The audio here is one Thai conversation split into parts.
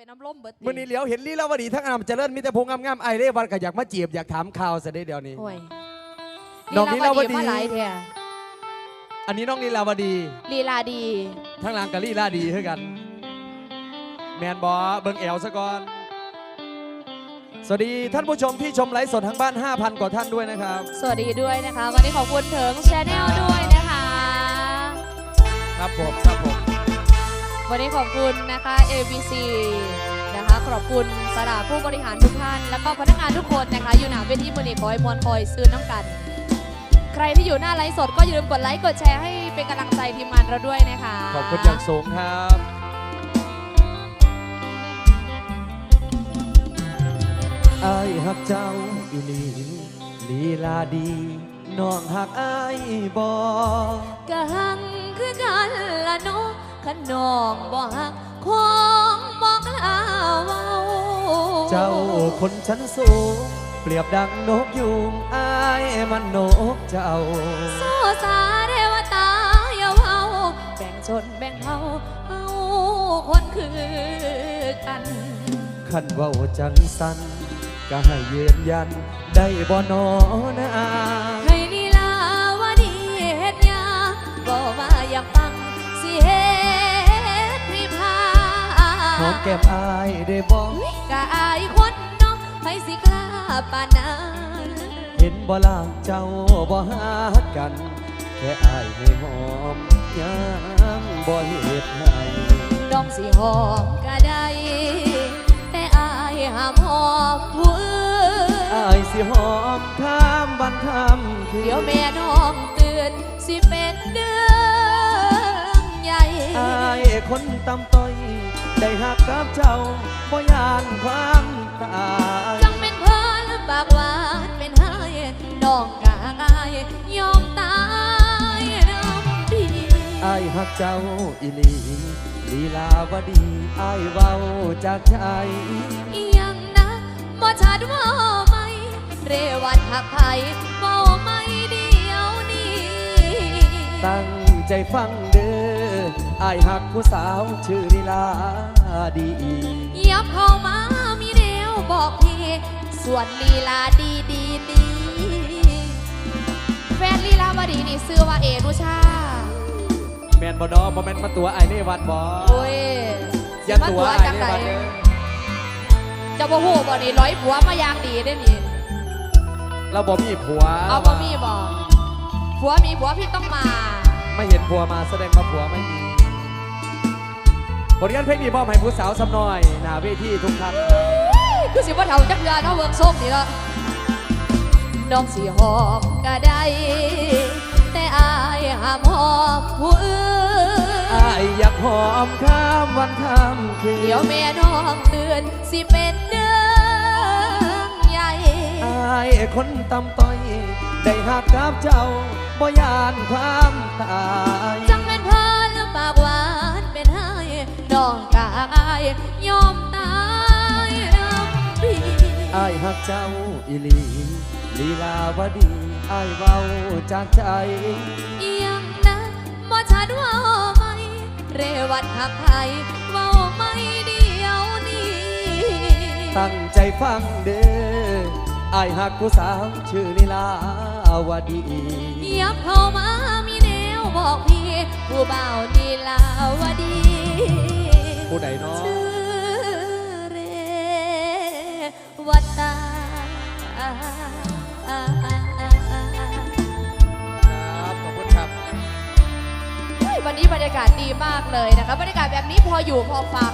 เป็นน้ำล่มเบิดติมื่อนี้เหลียวเห็นลีลาวดีทั้งอามเจริญมีแต่พงงามๆไอเร่วันก็อยากมาจีบอยากถามข่าวซะได้เดี๋ยวนี้โอ้ยน้องลีลาวดีมาหลายแท้อันนี้น้องลีลาวดี ลีลาดีทั้งหลังกับลีลาดีเท่ากัน แมนบอเบิ่งแอลซะก่อน สวัสดีท่านผู้ชมที่ชมไลฟ์สดทางบ้าน 5,000 กว่าท่านด้วยนะครับ สวัสดีด้วยนะคะ วันนี้ขอบคุณเถิงชาแนลด้วยนะคะ ครับผมครับผม วันนี้ขอบคุณนะคะ ABC นะคะขอบคุณสระผู้บริหารทุกท่าน แล้วก็พนักงานทุกคนนะคะ อยู่หนาเวทีมือนีคอยมวลคอยซื้อน้ำกัน ใครที่อยู่หน้าไลฟ์สดก็อย่าลืมกดไลค์กดแชร์ให้เป็นกำลังใจทีมงานเราด้วยนะคะขอบคุณอย่างสูงครับไอ้ายหักเจ้าอีหลีลีลาดีน้องหักไอ้ายบอกะหังคือกันละเนาะ ขนองบ่หักของบอกลาเว้าเจ้าคนชั้นสูง เปรียบดังนกยุงไอ้ายมันนกเจ้าโซสาเทวตาอย่าเว้าแบ่งชนแบ่งเผ่าเอาคนคือกันขันเว่าจังสันก็ให้ยืนยันได้บ่นอนะให้ลีลาวาดีเฮ็ดหยาบอกว่าอยากฟัง หอมแก้มอายได้บ่กะอายคนเน้องให้สิกล้าปานนั้นเห็นบ่ล่ะเจ้าบ่ฮักกัน แค่อายให้หอมยังบ่เฮ็ดให้น้องสิหอมก็ได้แต่อายห้ามหอมผู้อื่นอายสิหอมข้ามวันข้ามคืนเดี๋ยวแม่น้องตื่นสิเป็นเดืองใหญ่อายคนตำต้อย ได้หักกับเจ้าบ่ยานความตายจังเป็นเพิ่นปากหวานเป็นไห้น้องกางายยอมตายน้ำดีอายหักเจ้าอีหลีลีลาวดีอายเว้าจากใจอีหยังนะบ่ชัดว่าไหมเรวัดหักไผเว้าไม่เดียวนี้ตั้ง ใจฟังเด้ออายหักผู้สาวชื่อลีลาดียับเข้ามามีแนวบอกพี่ส่วนลีลาดีดีดีแฟนลีลาวดีนี่ซื้อว่าเอรุชา แมนบอนอบ่แมนมาตัวไอ้นี่วัดบอโอ้ยอย่ามาตัวตัวไอ้จังนี่ไดวัดเด้อจะบ่ฮู้บ่นี่ร้อยผัวมาอย่างดีได้อนี่เราบ่มีผัว เอาบ่มีบ่ผัวมีผัวพี่ต้องมา ไม่เห็นผัวมาแสดงว่าผัวไม่มีผลงานเพลงนี้มอบให้ผู้สาวสำน้อยหน้าเวทีทุกท่านคือสิบ่เฒ่าจักเดือนเนาะเบิ่งส้มนี่ละน้องสิหอมก็ได้ แต่อายห้ามหอมผู้อื่นอายอยากหอมข้ามวันข้ามคืนเดี๋ยวแม่น้องตื่นสิเป็นเดืองใหญ่อายคนตำต้อย ได้หักกับเจ้าบ่ยานความตายจังเป็นเพิ่นปากหวานเป็นไห้น้องกอายยอมตายน้ำพี่อายหักเจ้าอีหลีลีลาวดีอายเว้าจากใจเอียงนะบ่ชัดว่าไหมเรวัดหักไผเว้าไม่เดียวนี้ตั้งใจฟังเด้อ อายหักผู้สาวชื่อลีลาวดียับเข้ามามีแนวบอกพี่ ผู้เบาวนีลาวดี ผู้ใดเนาะชื่อเรวัตตาครับขอบคุณครับเฮ้ยวันนี้บรรยากาศดีมากเลยนะคะบรรยากาศแบบนี้พออยู่พอฟัง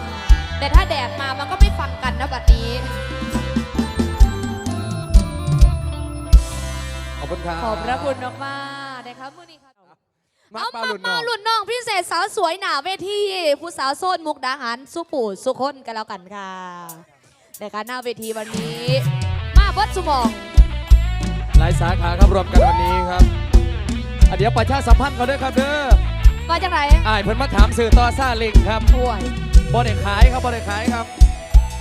แต่ถ้าแดดมามันก็ไม่ฟังกันนะบัดนี้ อบคุณครับขอบพระคุณมากๆนะคะมื้อนี้ค่ะมาเอาปลามาหลุดมาเนาะหลุดน้องพิเศษสาวสวยหนาเวทีผู้สาวโซนมุกดาหารสุปู่สุคนกันแล้วกันค่ะในการหน้าเวทีวันนี้ มาเบิดสมอง หลายสาขาครับรวมกันวันนี้ครับอะเดี๋ยวประชาสัมพันธ์เขาด้วยครับเด้อมาจากไหนอ้ายเพิ่นมาถามสื่อต่อซาเลิงครับป่วยบ่ได้ขายครับบ่ได้ขายครับ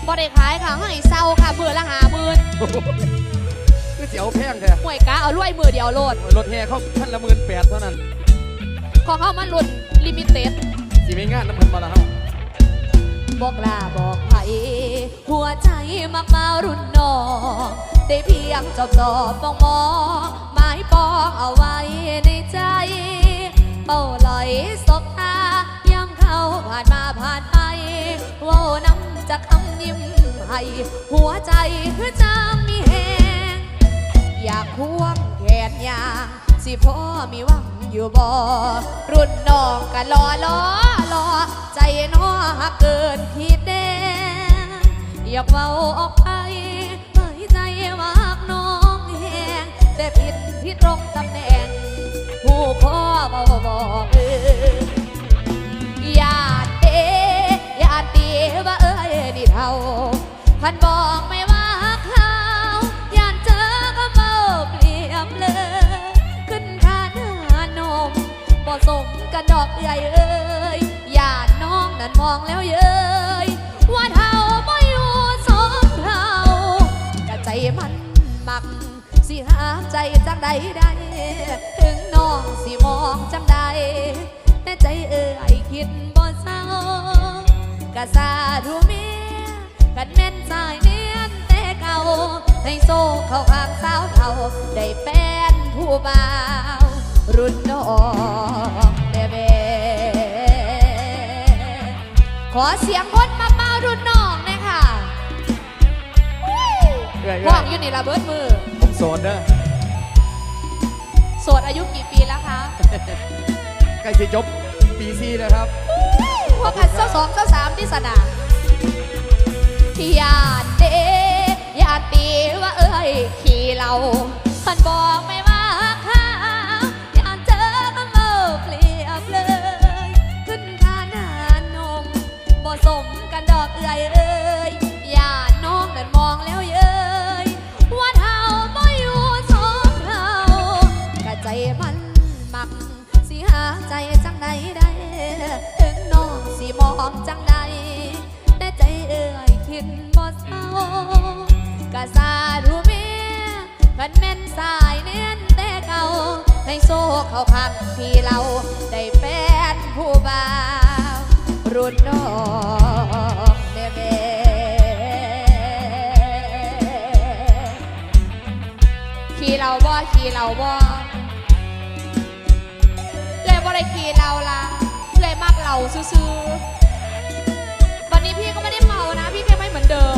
บ่ได้ขายค่ะให้เศร้าค่ะเบื่อละหาหมื่น คือเสียวแพงแท้ห่วยกาเอารวยมือเดียวโลดรถแห่เขาท่านละหมื่นแปดเท่านั้น ของเขามันรุ่นลิมิเต็ดสิมีงานน้ำเพิ่นมาแล้วเฮาบอกลาบอกไผมักมารุ่นน้องได้เพียงจอบจอบมองมองหมายปองเอาไว้ในใจ เป้าลอยสบตายามเขาผ่านมาผ่านไปเว่านำจากคำยิ้มให้หัวใจคือจางมีแหง อยากควงแขนยางสิพ่อมีหวังอยู่บ่รุ่นน้องก็รอรอรอใจน้อหักเกินคิดแดงอยากเว้าออกไปเฮ้ยใจว่าหักน้องแหงแต่ผิดผิดตรงตำแหน่ง ผู้พ่อบอกบอกเออญาติเดญาติว่าเอ้ยนี่เท่าพันบอก สมกันดอกใหญ่เอ้ยญาติน้องนั่นมองแล้วเย้ยว่าเท่าบ่อยู่สองเท่ากะใจมันมัก สิหาใจจังใดได้ ถึงน้องสิมองจังใดแต่ใจเอ่ยคิดบ่เศร้ากะสาดูเมียกันแม่นสายเนียนแต่เก่าให้โซ่เข้าข้างสาวเท่าได้เป็นผู้บ่าว เสียงคนมาเมารุ่นน้องหน่อยค่ะเอ้ยพ่องอยู่นี่ละเบิดมือ ผมโสดเด้อโสดอายุกี่ปีแล้วคะใกล้จะจบปีซีนะครับ พวกกันเจ้าสองเจ้าสามที่สนามญาติเดญาติตีว่าเอ้ยขี่เราคันบอกไม่ มันมักสิหาใจจังใดได้ถึงน้องสิมองจังใดแต่ใจเอ่ยคิดบ่เศร้ากะสาดูเมียกันแม่นสายเน้นแต่เก่าให้โซ่เขาพักพี่เราได้เป็นผู้บ่าวรุ่นน้องเบเบขี่เราบ่ขี่เราบ่เลยบ่ ได้ขี่เราละเลยมากเราซื้อวันนี้พี่ก็ไม่ได้เมานะ พี่แค่ไม่เหมือนเดิม